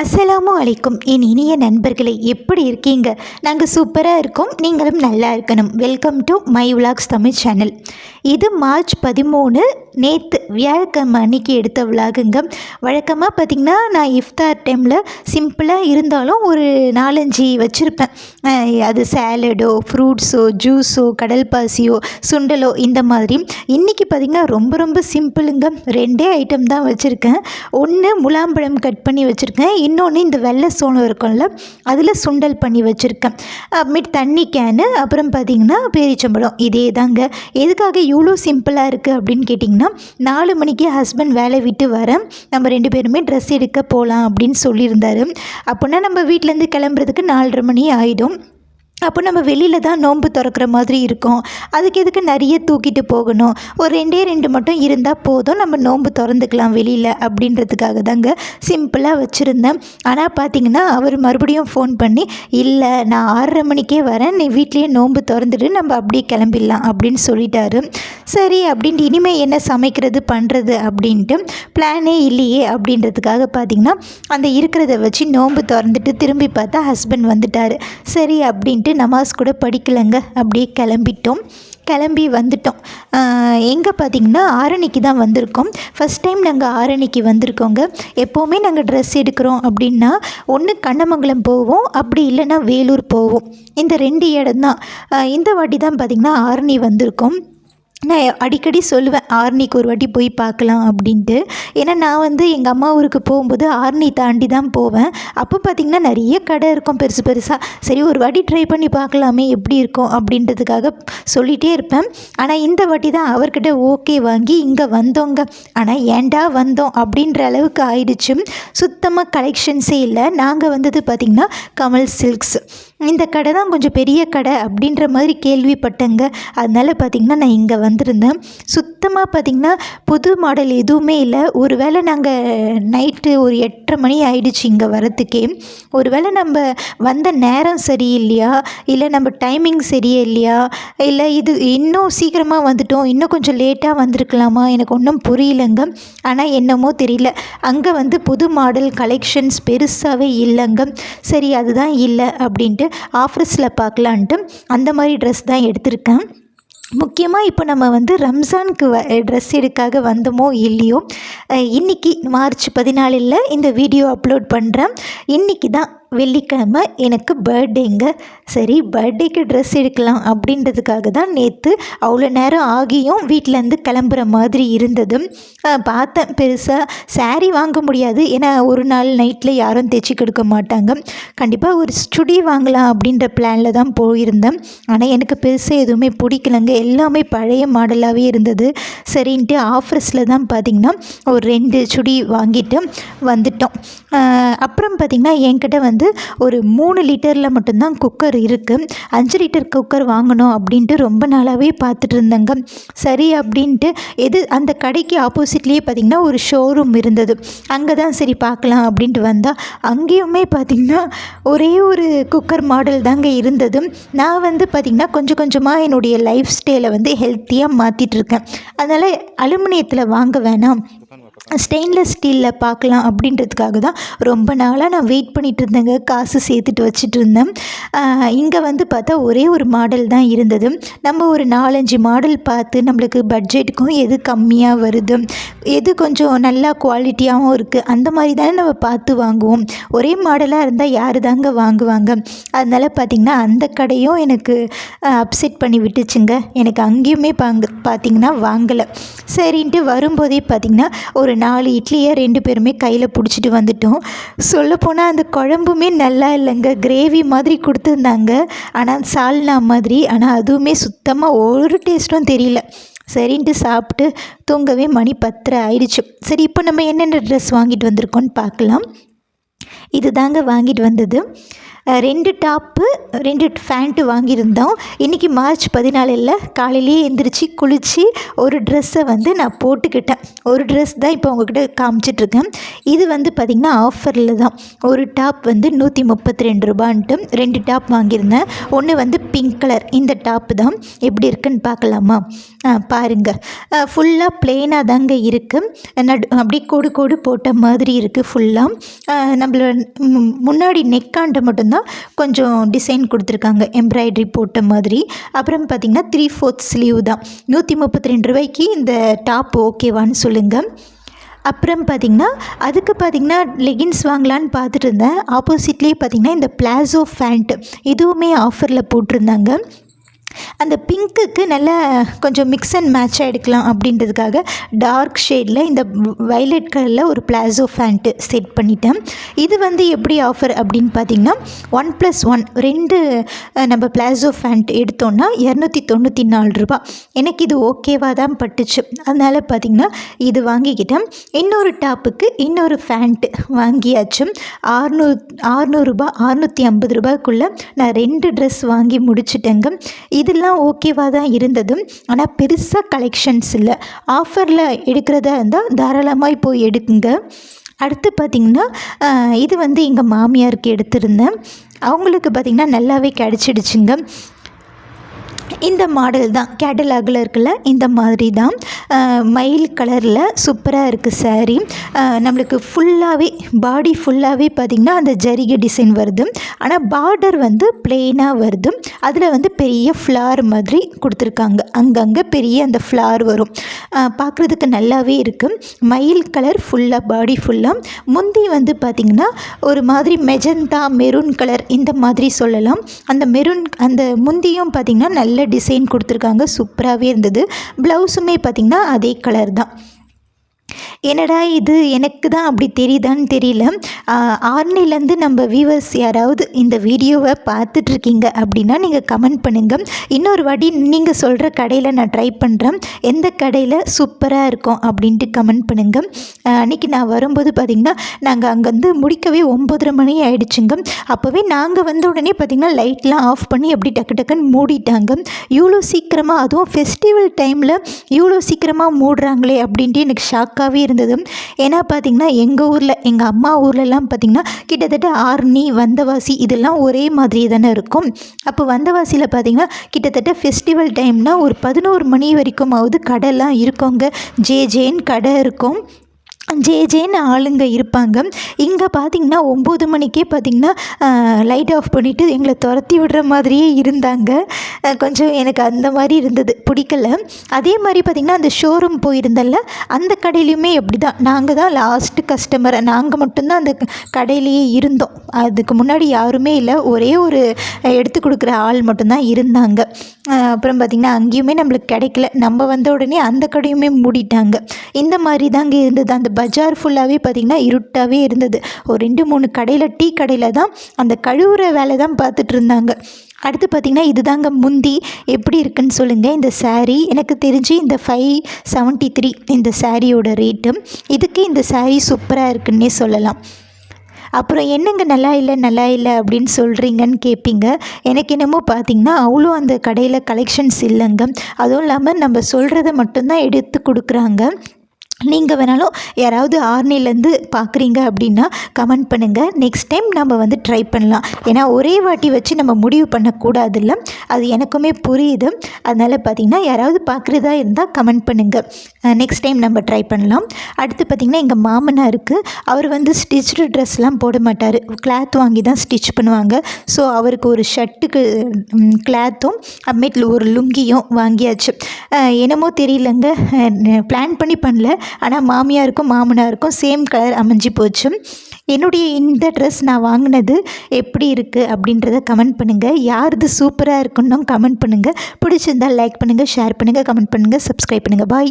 அஸ்ஸலாமு அலைக்கும். என் இனிய நண்பர்களே எப்படி இருக்கீங்க? நாங்கள் சூப்பராக இருக்கோம். நீங்களும் நல்லா இருக்கணும். Welcome to my vlogs Tamil channel இது மார்ச் பதிமூணு நேற்று வியாழக்கிழமை அன்னைக்கு எடுத்த விலாகுங்க. வழக்கமாக பார்த்திங்கன்னா நான் இஃப்தார் டைமில் சிம்பிளாக இருந்தாலும் ஒரு நாலஞ்சு வச்சுருப்பேன். அது சேலடோ ஃப்ரூட்ஸோ ஜூஸோ கடல் பாசியோ சுண்டலோ இந்த மாதிரி. இன்றைக்கி பார்த்திங்கன்னா ரொம்ப ரொம்ப சிம்பிளுங்க ரெண்டே ஐட்டம் தான் வச்சுருக்கேன். ஒன்று முலாம்பழம் கட் பண்ணி வச்சுருக்கேன். இன்னொன்று இந்த வெள்ளை சோளம் இருக்கும்ல அதில் சுண்டல் பண்ணி வச்சுருக்கேன். அப்புறமேட்டு தண்ணி கேனு அப்புறம் பார்த்திங்கன்னா பேரிச்சம்பழம். இதே தாங்க எதுக்காக இவ்வளோ சிம்பிளாக இருக்குது அப்படின்னு கேட்டிங்கன்னா நாலு மணிக்கு ஹஸ்பண்ட் வேலை விட்டு வரேன் நம்ம ரெண்டு பேருமே ட்ரெஸ் எடுக்க போகலாம் அப்படின்னு சொல்லியிருந்தாரு. அப்படின்னா நம்ம வீட்டிலேருந்து கிளம்புறதுக்கு நாலரை மணி ஆகிடும் அப்போ நம்ம வெளியில் தான் நோன்பு திறக்கிற மாதிரி இருக்கும். அதுக்கு எதுக்கு நிறைய தூக்கிட்டு போகணும்? ஒரு ரெண்டே ரெண்டு மட்டும் இருந்தால் போதும் நம்ம நோன்பு திறந்துக்கலாம் வெளியில் அப்படின்றதுக்காக தாங்க சிம்பிளாக வச்சுருந்தேன். ஆனால் பார்த்தீங்கன்னா அவர் மறுபடியும் ஃபோன் பண்ணி இல்லை நான் ஆறரை மணிக்கே வரேன். நீ வீட்லேயே நோன்பு திறந்துட்டு நம்ம அப்படியே கிளம்பிடலாம். அப்படின்னு சொல்லிட்டாரு. சரி அப்படின்ட்டு இனிமேல் என்ன சமைக்கிறது பண்ணுறது அப்படின்ட்டு பிளானே இல்லையே அப்படின்றதுக்காக பார்த்தீங்கன்னா அந்த இருக்கிறத வச்சு நோன்பு திறந்துட்டு திரும்பி பார்த்தா ஹஸ்பண்ட் வந்துட்டார். சரி அப்படின்ட்டு நமாஸ் கூட படிக்கலைங்க. அப்படியே கிளம்பிட்டோம். கிளம்பி வந்துட்டோம். எங்கே பார்த்தீங்கன்னா ஆரணிக்கு தான் வந்திருக்கோம். ஃபஸ்ட் டைம் நாங்கள் ஆரணிக்கு வந்திருக்கோங்க. எப்போவுமே நாங்கள் ட்ரெஸ் எடுக்கிறோம் அப்படின்னா ஒன்று கண்ணமங்கலம் போவோம் அப்படி இல்லைன்னா வேலூர் போவோம். இந்த ரெண்டு இடம் தான். இந்த வாட்டி தான் பார்த்திங்கன்னா ஆரணி வந்திருக்கோம். நான் அடிக்கடி சொல்லுவேன் ஆர்னிக்கு ஒரு வாட்டி போய் பார்க்கலாம் அப்படின்ட்டு. ஏன்னா நான் வந்து எங்கள் அம்மா ஊருக்கு போகும்போது ஆர்னி தாண்டி தான் போவேன். அப்போ பார்த்திங்கன்னா நிறைய கடை இருக்கும் பெருசு பெருசாக சரி ஒரு வாட்டி ட்ரை பண்ணி பார்க்கலாமே எப்படி இருக்கும் அப்படின்றதுக்காக சொல்லிகிட்டே இருப்பேன். ஆனால் இந்த வாட்டி தான் அவர்கிட்ட ஓகே வாங்கி இங்கே வந்தோங்க. ஆனால் ஏன்டா வந்தோம் அப்படின்ற அளவுக்கு ஆயிடுச்சு. சுத்தமாக கலெக்ஷன்ஸே இல்லை. நாங்கள் வந்தது பார்த்திங்கன்னா கமல் சில்க்ஸ் இந்த கடை தான் கொஞ்சம் பெரிய கடை அப்படின்ற மாதிரி கேள்விப்பட்டேங்க. அதனால் பார்த்திங்கன்னா நான் இங்கே வந்திருந்தேன். சுத்தமாக பார்த்திங்கன்னா புது மாடல் எதுவுமே இல்லை. ஒரு வேளை நாங்கள் நைட்டு ஒரு எட்டரை மணி ஆயிடுச்சு இங்கே வரத்துக்கே ஒரு வேளை நம்ம வந்த நேரம் சரியில்லையா? இல்லை நம்ம டைமிங் சரியே இல்லையா இல்லை இது இன்னும் சீக்கிரமாக வந்துட்டோம். இன்னும் கொஞ்சம் லேட்டாக வந்திருக்கலாமா? எனக்கு ஒன்றும் புரியலங்க. ஆனால் என்னமோ தெரியல. அங்கே வந்து புது மாடல் கலெக்ஷன்ஸ் பெருசாகவே இல்லைங்க. சரி அதுதான் இல்லை அப்படின்ட்டு ஆஃபர்ஸில் பார்க்கலான்ட்டு அந்த மாதிரி ட்ரெஸ் தான் எடுத்திருக்கேன். முக்கியமாக இப்போ நம்ம வந்து ரம்ஜானுக்கு வ ட்ரெஸ் எடுக்காக வந்தோமோ இல்லையோ இன்றைக்கி இன்னைக்கு மார்ச் பதினாலில் இந்த வீடியோ அப்லோட் பண்ணுறேன் இன்றைக்கி தான் வெள்ளிக்கிழமை எனக்கு பர்த்டேங்க சரி பர்த்டேக்கு ட்ரெஸ் எடுக்கலாம் அப்படின்றதுக்காக தான் நேற்று அவ்வளோ நேரம் ஆகியும் வீட்டிலேருந்து கிளம்புற மாதிரி இருந்தது. பார்த்தேன் பெருசாக saree வாங்க முடியாது. ஏன்னா ஒரு நாள் நைட்டில் யாரும் தைச்சி கொடுக்க மாட்டாங்க. கண்டிப்பாக ஒரு சுடி வாங்கலாம் அப்படின்ற பிளானில் தான் போயிருந்தேன். ஆனால் எனக்கு பெருசாக எதுவுமே பிடிக்கலங்க. எல்லாமே பழைய மாடலாகவே இருந்தது. சரின்ட்டு ஆஃபர்ஸில் தான் பார்த்திங்கன்னா ஒரு ரெண்டு சுடி வாங்கிட்டு வந்துட்டோம். அப்புறம் பார்த்திங்கன்னா என்கிட்ட வந்து ஒரு மூணு லிட்டரில் மட்டும்தான் குக்கர் இருக்குது அஞ்சு லிட்டர் குக்கர் வாங்கணும் அப்படின்ட்டு ரொம்ப நாளாகவே பார்த்துட்டு இருந்தேங்க. சரி அப்படின்ட்டு எது அந்த கடைக்கு ஆப்போசிட்லேயே பார்த்திங்கன்னா ஒரு ஷோரூம் இருந்தது. அங்கே தான் சரி பார்க்கலாம் அப்படின்ட்டு வந்தால் அங்கேயுமே பார்த்திங்கன்னா ஒரே ஒரு குக்கர் மாடல் தாங்க இருந்தது. நான் வந்து பார்த்திங்கன்னா கொஞ்சம் கொஞ்சமாக என்னுடைய லைஃப் ஸ்டைலை வந்து ஹெல்த்தியாக மாற்றிட்டுருக்கேன் அதனால் அலுமினியத்தில் வாங்க வேணாம். ஸ்டெயின்லெஸ் ஸ்டீலில் பார்க்கலாம் அப்படின்றதுக்காக தான் ரொம்ப நாளாக நான் வெயிட் பண்ணிகிட்டு இருந்தேங்க. காசு சேர்த்துட்டு வச்சுட்டு இருந்தேன். இங்கே வந்து பார்த்தா ஒரே ஒரு மாடல் தான் இருந்தது. நம்ம ஒரு நாலஞ்சு மாடல் பார்த்து நம்மளுக்கு பட்ஜெட்டுக்கும் எது கம்மியாக வருது எது கொஞ்சம் நல்லா குவாலிட்டியாகவும் இருக்குது அந்த மாதிரி தானே நம்ம பார்த்து வாங்குவோம். ஒரே மாடலாக இருந்தால் யார் தாங்க வாங்குவாங்க? அதனால் பார்த்திங்கன்னா அந்த கடையும் எனக்கு அப்செட் பண்ணி விட்டுச்சுங்க. எனக்கு அங்கேயுமே பாங்க பார்த்திங்கன்னா வாங்கலை. சரின்ட்டு வரும்போதே பார்த்திங்கன்னா ஒரு நாலு இட்லியை ரெண்டு பேருமே கையில் பிடிச்சிட்டு வந்துட்டோம். சொல்லப்போனால் அந்த குழம்புமே நல்லா இல்லைங்க. கிரேவி மாதிரி கொடுத்துருந்தாங்க. ஆனால் சால்னா மாதிரி. ஆனால் அதுவுமே சுத்தமாக ஒரு டேஸ்ட்டும் தெரியல. சரின்ட்டு சாப்பிட்டு தூங்கவே மணி பத்தரை ஆயிடுச்சு. சரி இப்போ நம்ம என்னென்ன ட்ரெஸ் வாங்கிட்டு வந்திருக்கோன்னு பார்க்கலாம். இது தாங்க வாங்கிட்டு வந்தது. ரெண்டு டாப்பு ரெண்டு ஃபேண்ட்டு வாங்கியிருந்தோம். இன்றைக்கி மார்ச் பதினாலில் காலையிலேயே எந்திரிச்சு குளித்து ஒரு ட்ரெஸ்ஸை வந்து நான் போட்டுக்கிட்டேன். ஒரு ட்ரெஸ் தான் இப்போ உங்ககிட்ட காமிச்சிட்ருக்கேன். இது வந்து பார்த்திங்கன்னா ஆஃபரில் தான். ஒரு டாப் வந்து நூற்றி முப்பத்தி ரெண்டு ரூபான்ட்டு ரெண்டு டாப் வாங்கியிருந்தேன். ஒன்று வந்து பிங்க் கலர் இந்த டாப்பு தான். எப்படி இருக்குன்னு பார்க்கலாமா? பாருங்கள் ஃபுல்லாக பிளெயினாக தாங்க இருக்குது நடு அப்படியே கோடு கோடு போட்ட மாதிரி இருக்குது ஃபுல்லாக நம்மளோட முன்னாடி நெக்காண்ட மட்டும்தான் கொஞ்சம் டிசைன் கொடுத்துருக்காங்க. எம்ப்ராய்ட்ரி போட்ட மாதிரி. அப்புறம் பார்த்திங்கன்னா த்ரீ ஃபோர்த் ஸ்லீவ் தான். நூற்றி முப்பத்தி ரெண்டு ரூபாய்க்கு இந்த டாப் ஓகேவான்னு சொல்லுங்கள் அப்புறம் பார்த்திங்கன்னா அதுக்கு பார்த்திங்கன்னா லெகின்ஸ் வாங்கலான்னு பார்த்துட்டு இருந்தேன். ஆப்போசிட்லேயே பார்த்திங்கன்னா இந்த பிளாசோ ஃபேண்ட் இதுவுமே ஆஃபரில் போட்டிருந்தாங்க. அந்த பிங்க்குக்கு நல்லா கொஞ்சம் மிக்ஸ் அண்ட் மேட்சாக எடுக்கலாம் அப்படின்றதுக்காக டார்க் ஷேடில் இந்த வைலட் கலரில் ஒரு பிளாசோ ஃபேண்ட்டு செட் பண்ணிட்டேன். இது வந்து எப்படி ஆஃபர் அப்படின்னு பார்த்தீங்கன்னா ஒன் ப்ளஸ் ஒன் ரெண்டு நம்ம பிளாசோ ஃபேண்ட் எடுத்தோன்னா இரநூத்தி தொண்ணூற்றி நாலு ரூபா. எனக்கு இது ஓகேவாக தான் பட்டுச்சு. அதனால் பார்த்திங்கன்னா இது வாங்கிக்கிட்டேன். இன்னொரு டாப்புக்கு இன்னொரு ஃபேண்ட்டு வாங்கியாச்சு. ஆறுநூறு ஆறுநூறுபா அறுநூற்றி ஐம்பது ரூபாய்க்குள்ளே நான் ரெண்டு ட்ரெஸ் வாங்கி முடிச்சிட்டேங்க. இதெல்லாம் ஓகேவாக தான் இருந்ததும் ஆனால் பெருசாக கலெக்ஷன்ஸ் இல்லை. ஆஃபரில் எடுக்கிறதா இருந்தால் தாராளமாக போய் எடுக்குங்க அடுத்து பார்த்திங்கன்னா இது வந்து எங்கள் மாமியாருக்கு எடுத்திருந்தேன். அவங்களுக்கு பார்த்திங்கன்னா நல்லாவே கிடச்சிடுச்சுங்க. இந்த மாடல் தான். கேட்டலாகில் இருக்குல்ல இந்த மாதிரி தான். மயில் கலரில் சூப்பராக இருக்குது சாரீ நம்மளுக்கு ஃபுல்லாகவே பாடி ஃபுல்லாகவே பார்த்திங்கன்னா அந்த ஜரிகை டிசைன் வருது. ஆனால் பார்டர் வந்து பிளெயினாக வருது. அதில் வந்து பெரிய ஃப்ளார் மாதிரி கொடுத்துருக்காங்க. அங்கங்கே பெரிய அந்த ஃப்ளார் வரும். பார்க்குறதுக்கு நல்லாவே இருக்குது மயில் கலர் ஃபுல்லாக பாடி ஃபுல்லாக முந்தி வந்து பார்த்திங்கன்னா ஒரு மாதிரி மெஜந்தா மெரூன் கலர் இந்த மாதிரி சொல்லலாம். அந்த மெரூன் அந்த முந்தியும் பார்த்திங்கன்னா நல்ல டிசைன் கொடுத்துருக்காங்க. சூப்பராகவே இருந்தது. ப்ளவுஸுமே பார்த்திங்கன்னா அதே கலர் தான். என்னடா இது? எனக்கு தான் அப்படி தெரியுதான்னு தெரியல. ஆர்னிலேருந்து நம்ம வியூவர்ஸ் யாராவது இந்த வீடியோவை பார்த்துட்ருக்கீங்க அப்படின்னா நீங்கள் கமெண்ட் பண்ணுங்கள் இன்னொரு வாட்டி நீங்கள் சொல்கிற கடையில் நான் ட்ரை பண்ணுறேன் எந்த கடையில் சூப்பராக இருக்கும் அப்படின்ட்டு கமெண்ட் பண்ணுங்கள் அன்றைக்கி நான் வரும்போது பார்த்திங்கன்னா நாங்கள் அங்கேருந்து முடிக்கவே ஒம்பதரை மணி ஆகிடுச்சுங்க அப்போவே நாங்கள் வந்த உடனே பார்த்திங்கன்னா லைட்லாம் ஆஃப் பண்ணி அப்படி டக்கு டக்குன்னு மூடிட்டாங்க. இவ்வளோ சீக்கிரமாக அதுவும் ஃபெஸ்டிவல் டைமில் இவ்வளோ சீக்கிரமாக மூடுறாங்களே அப்படின்ட்டு எனக்கு ஷாக்காகவே இருந்தது. ஏன்னா பார்த்திங்கன்னா எங்கள் ஊரில் எங்கள் அம்மா ஊர்லலாம் பார்த்திங்கன்னா கிட்டத்தட்ட ஆர்னி வந்தவாசி இதெல்லாம் ஒரே மாதிரி தானே இருக்கும். அப்போ வந்தவாசியில் பார்த்திங்கன்னா கிட்டத்தட்ட ஃபெஸ்டிவல் டைம்னால் ஒரு பதினோரு மணி வரைக்குமாவது கடைலாம் இருக்கோங்க. ஜே ஜேன்னு கடை இருக்கும். ஜே ஜேன்னு ஆளுங்க இருப்பாங்க. இங்கே பார்த்தீங்கன்னா ஒம்பது மணிக்கே பார்த்திங்கன்னா லைட் ஆஃப் பண்ணிவிட்டு எங்களை துரத்தி விடுற மாதிரியே இருந்தாங்க. கொஞ்சம் எனக்கு அந்த மாதிரி இருந்தது. பிடிக்கல. அதே மாதிரி பார்த்திங்கன்னா அந்த ஷோரூம் போயிருந்தல்ல அந்த கடையிலையுமே எப்படி தான் நாங்கள் தான் லாஸ்ட்டு கஸ்டமர் நாங்கள் மட்டும்தான் அந்த கடையிலேயே இருந்தோம். அதுக்கு முன்னாடி யாருமே இல்லை. ஒரே ஒரு எடுத்து கொடுக்குற ஆள் மட்டும்தான் இருந்தாங்க. அப்புறம் பார்த்திங்கன்னா அங்கேயுமே நம்மளுக்கு கிடைக்கல. நம்ம வந்த உடனே அந்த கடையுமே மூடிட்டாங்க. இந்த மாதிரி தாங்க இருந்தது. அந்த பஜார் ஃபுல்லாகவே பார்த்திங்கன்னா இருட்டாகவே இருந்தது. ஒரு ரெண்டு மூணு கடையில் டீ கடையில் தான் அந்த கழுவுற வேலை தான் பார்த்துட்டு இருந்தாங்க. அடுத்து பார்த்திங்கன்னா இதுதாங்க முந்தி. எப்படி இருக்குன்னு சொல்லுங்கள் இந்த சாரீ எனக்கு தெரிஞ்சு இந்த ஃபைவ் செவன்ட்டி த்ரீ இந்த சாரியோட ரேட்டு இதுக்கு இந்த சாரீ சூப்பராக இருக்குன்னே சொல்லலாம். அப்புறம் என்னங்க நல்லா இல்லை நல்லா இல்லை அப்படின்னு சொல்கிறீங்கன்னு கேட்பீங்க எனக்கு என்னமோ பார்த்திங்கன்னா அவ்வளோ அந்த கடையில் கலெக்ஷன்ஸ் இல்லைங்க. அதுவும் இல்லாமல் நம்ம சொல்கிறத மட்டும்தான் எடுத்து கொடுக்குறாங்க. நீங்கள் வேணாலும் யாராவது ஆர்னிலேருந்து பார்க்குறீங்க அப்படின்னா கமெண்ட் பண்ணுங்கள் நெக்ஸ்ட் டைம் நம்ம வந்து ட்ரை பண்ணலாம். ஏன்னா ஒரே வாட்டி வச்சு நம்ம முடிவு பண்ணக்கூடாதுல்ல. அது எனக்குமே புரியுது. அதனால் பார்த்திங்கன்னா யாராவது பார்க்குறதா இருந்தால் கமெண்ட் பண்ணுங்கள் நெக்ஸ்ட் டைம் நம்ம ட்ரை பண்ணலாம். அடுத்து பார்த்திங்கன்னா எங்கள் மாமனாருக்கு அவர் வந்து ஸ்டிச்சு ட்ரெஸ்லாம் போட மாட்டார். கிளாத் வாங்கி தான் ஸ்டிச் பண்ணுவாங்க. ஸோ அவருக்கு ஒரு ஷர்ட்டுக்கு கிளாத்தும் அப்புறமேட்டில் ஒரு லுங்கியும் வாங்கியாச்சு. என்னமோ தெரியலங்க. பிளான் பண்ணி பண்ணல. ஆனால் மாமியாருக்கும் மாமனாருக்கும் சேம் கலர் அமைஞ்சு போச்சு. என்னுடைய இந்த ட்ரெஸ் நான் வாங்கினது எப்படி இருக்குது அப்படின்றத கமெண்ட் பண்ணுங்கள் யாருது சூப்பராக இருக்குன்னும் கமெண்ட் பண்ணுங்கள் பிடிச்சிருந்தால் லைக் பண்ணுங்கள் ஷேர் பண்ணுங்கள் கமெண்ட் பண்ணுங்கள் சப்ஸ்கிரைப் பண்ணுங்கள் பாய்